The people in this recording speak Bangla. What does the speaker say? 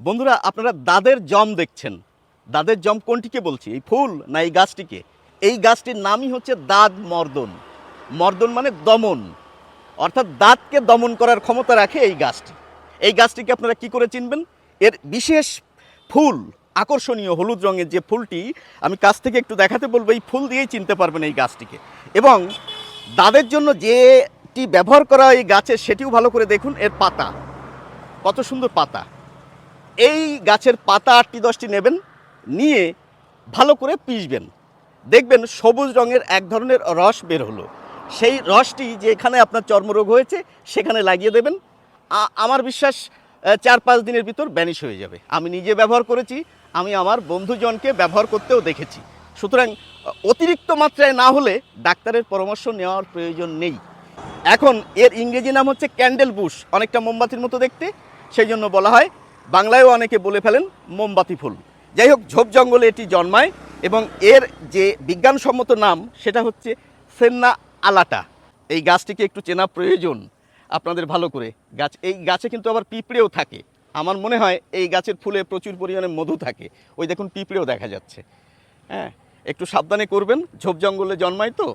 বন্ধুরা, আপনারা দাদের জম দেখছেন। দাদের জম কোনটিকে বলছি? এই ফুল না এই গাছটিকে? এই গাছটির নামই হচ্ছে দাঁত মর্দন। মর্দন মানে দমন। অর্থাৎ দাঁতকে দমন করার ক্ষমতা রাখে এই গাছটি। এই গাছটিকে আপনারা কি করে চিনবেন? এর বিশেষ ফুল, আকর্ষণীয় হলুদ রঙের যে ফুলটি, আমি কাছ থেকে একটু দেখাতে বলব, এই ফুল দিয়েই চিনতে পারবেন এই গাছটিকে। এবং দাদের জন্য যেটি ব্যবহার করা এই গাছের সেটিও ভালো করে দেখুন, এর পাতা। কত সুন্দর পাতা। এই গাছের পাতা আটটি দশটি নেবেন, নিয়ে ভালো করে পিষবেন। দেখবেন সবুজ রঙের এক ধরনের রস বের হলো। সেই রসটি যেখানে আপনার চর্মরোগ হয়েছে, সেখানে লাগিয়ে দেবেন। আমার বিশ্বাস চার পাঁচ দিনের ভিতর ব্যানিশ হয়ে যাবে। আমি নিজে ব্যবহার করেছি, আমি আমার বন্ধুজনকে ব্যবহার করতেও দেখেছি। সুতরাং, অতিরিক্ত মাত্রায় না হলে ডাক্তারের পরামর্শ নেওয়ার প্রয়োজন নেই। এখন, এর ইংরেজি নাম হচ্ছে ক্যান্ডেল বুশ। অনেকটা মোমবাতির মতো দেখতে, সেই জন্য বলা হয় বাংলায়ও অনেকে বলে ফেলেন মোমবাতি ফুল। যাই হোক, ঝোপ জঙ্গলে এটি জন্মায় এবং এর যে বিজ্ঞানসম্মত নাম, সেটা হচ্ছে সেন্না আলাটা। এই গাছটিকে একটু চেনা প্রয়োজন আপনাদের ভালো করে। গাছ, এই গাছে কিন্তু আবার পিঁপড়েও থাকে। আমার মনে হয় এই গাছের ফুলে প্রচুর পরিমাণে মধু থাকে। ওই দেখুন, পিঁপড়েও দেখা যাচ্ছে। হ্যাঁ একটু সাবধানে করবেন। ঝোপ জঙ্গলে জন্মায় তো।